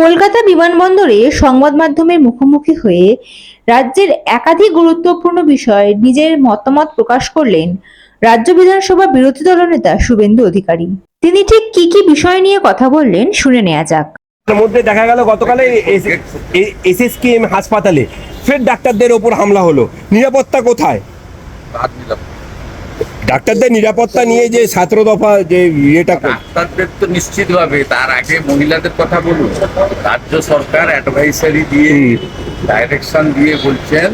কলকাতা বিমানবন্দরে সংবাদ মাধ্যমের মুখোমুখি হয়ে রাজ্যের একাধিক গুরুত্বপূর্ণ বিষয়ে নিজের মতামত প্রকাশ করলেন রাজ্য বিধানসভা বিরোধী দলনেতা শুভেন্দু অধিকারী। তিনি ঠিক কি কি বিষয় নিয়ে কথা বললেন শুনে নেওয়া যাক। তার মধ্যে দেখা গেল গতকালে এসএসকেএম হাসপাতালে ফের ডাক্তারদের ওপর হামলা হলো। নিরাপত্তা কোথায়? ডাক্তারদের নিরাপত্তা নিয়ে যে ছাত্র দফা যে ইয়েটা ডাক্তারদের তো নিশ্চিতভাবে তার আগে মহিলাদের কথা বলুন। রাজ্য সরকার অ্যাডভাইসারি দিয়ে ডাইরেকশন দিয়ে বলছেন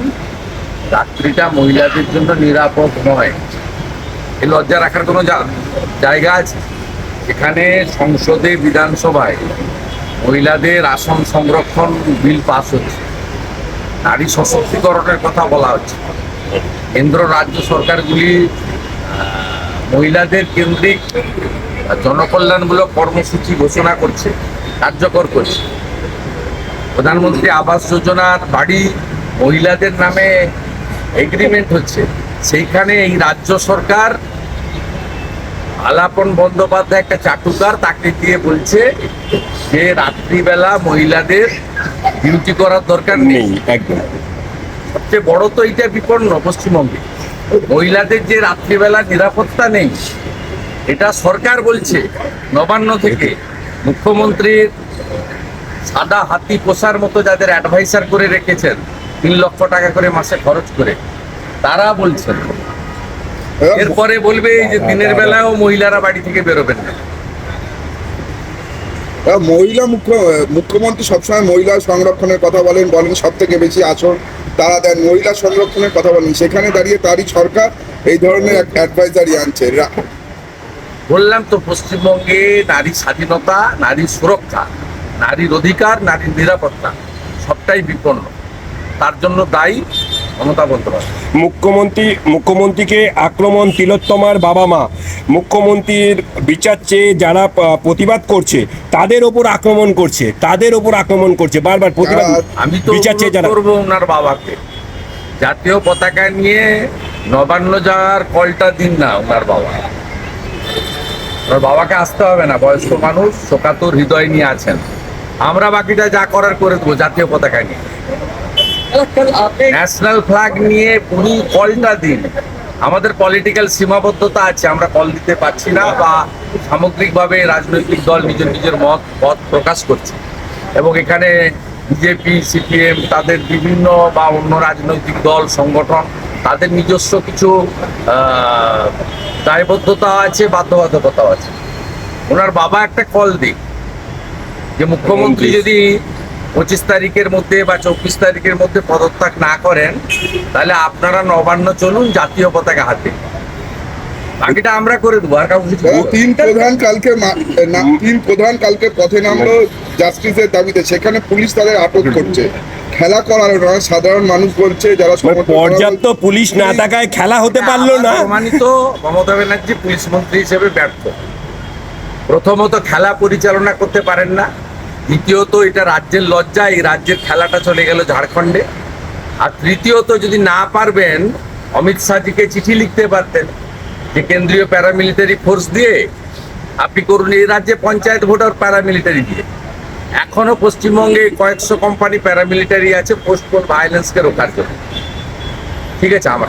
রাত্রিটা মহিলাদের জন্য নিরাপদ নয়। এই লজ্জা রাখার কোনো জায়গা আছে? এখানে সংসদে বিধানসভায় মহিলাদের আসন সংরক্ষণ বিল পাস হচ্ছে। নারী সশক্তিকরণের কথা বলা হচ্ছে। কেন্দ্র রাজ্য সরকারগুলি মহিলাদের কেন্দ্রিক জনকল্যাণমূলক কর্মসূচি ঘোষণা করছে কার্যকর করছে। প্রধানমন্ত্রী আবাস যোজনার বাড়ি মহিলাদের নামে এগ্রিমেন্ট হচ্ছে। সেইখানে এই রাজ্য সরকার আলাপন বন্দ্যোপাধ্যায় একটা চাটুকার তাকে দিয়ে বলছে যে রাত্রিবেলা মহিলাদের ডিউটি করার দরকার নেই একদম। সবচেয়ে বড় তো এইটা বিপন্ন পশ্চিমবঙ্গে। মহিলাদের যে রাত্রিবেলা নিরাপত্তা নেই, এটা সরকার বলছে নবান্ন থেকে। মুখ্যমন্ত্রীর সাদা হাতি পোষার মতো যাদের অ্যাডভাইসার করে রেখেছেন, তিন লক্ষ টাকা করে মাসে খরচ করে, তারা বলছেন। এরপরে বলবে এই যে দিনের বেলাও মহিলারা বাড়ি থেকে বেরোবেন না। মহিলা মুখ্য, মুখ্যমন্ত্রী সবসময় মহিলা সংরক্ষণের কথা বলেন বলেন সব থেকে বেশি আসন তারা দেন। মহিলা সংরক্ষণের কথা বলেন। সেখানে দাঁড়িয়ে তারই সরকার এই ধরনের অ্যাডভাইজারি আনছে। বললাম তো, পশ্চিমবঙ্গে নারী স্বাধীনতা, নারী সুরক্ষা, নারীর অধিকার, নারীর নিরাপত্তা সবটাই বিপন্ন। তার জন্য দায়ী মমতা বন্দ্যোপাধ্যায় মুখ্যমন্ত্রী মুখ্যমন্ত্রীকে আক্রমণ তিলোত্তমার বাবা মা। মুখ্যমন্ত্রীর বিচার চেয়ে যারা প্রতিবাদ করছে তাদের ওপর আক্রমণ করছে তাদের ওপর আক্রমণ করছে বারবার প্রতিবাদ আমি তো বিচার চেয়ে যারা করব ওনার বাবাকে। জাতীয় পতাকা নিয়ে নবান্ন যাওয়ার কলটা দিন না ওনার বাবা। ওনার বাবাকে আসতে হবে না বয়স্ক মানুষ শোকাতুর হৃদয় নিয়ে আছেন। আমরা বাকিটা যা করার করে দেবো জাতীয় পতাকা নিয়ে। ন্যাশনাল ফ্ল্যাগ নিয়ে উনি কলটা দিন। আমাদের পলিটিক্যাল সীমাবদ্ধতা আছে আমরা কল দিতে পারছি না বা সামগ্রিকভাবে রাজনৈতিক দল নিজের নিজের মত পথ প্রকাশ করছে। এবং এখানে বিজেপি সিপিএম তাদের বিভিন্ন বা অন্য রাজনৈতিক দল সংগঠন তাদের নিজস্ব কিছু দায়বদ্ধতা আছে বাধ্যবাধকতাও আছে। ওনার বাবা একটা কল দিক। যে মুখ্যমন্ত্রী যদি পঁচিশ তারিখের মধ্যে বা চব্বিশ তারিখের মধ্যে পদত্যাগ না করেন তাহলে আপনারা নবান্ন চলুন জাতীয় পতাকা হাতে। বাকিটা আমরা করে দেবো আর কাউকে। তিন প্রধান কালকে না- তিন প্রধান কালকে পথে নামলো জাস্টিসের দাবিতে সেখানে পুলিশ তাদের আটক করছে। খেলা করার নয় সাধারণ মানুষ বলছে যারা মানে পর্যাপ্ত পুলিশ না থাকায় খেলা হতে পারল না। প্রমাণিত মমতা ব্যানার্জি পুলিশ মন্ত্রী হিসেবে ব্যর্থ। প্রথমত খেলা পরিচালনা করতে পারেন না দ্বিতীয়ত এটা রাজ্যের লজ্জা, এই রাজ্যের খেলাটা চলে গেল ঝাড়খণ্ডে। আর তৃতীয়ত যদি না পারবেন, অমিত শাহজিকে চিঠি লিখতে পারতেন যে কেন্দ্রীয় প্যারামিলিটারি ফোর্স দিয়ে আপনি করুন, এই রাজ্যে পঞ্চায়েত ভোটার প্যারামিলিটারি দিয়ে। এখনও পশ্চিমবঙ্গে কয়েকশো কোম্পানি প্যারামিলিটারি আছে পোস্টপোন ভায়োলেন্সকে রোখার জন্য। ঠিক আছে, আমার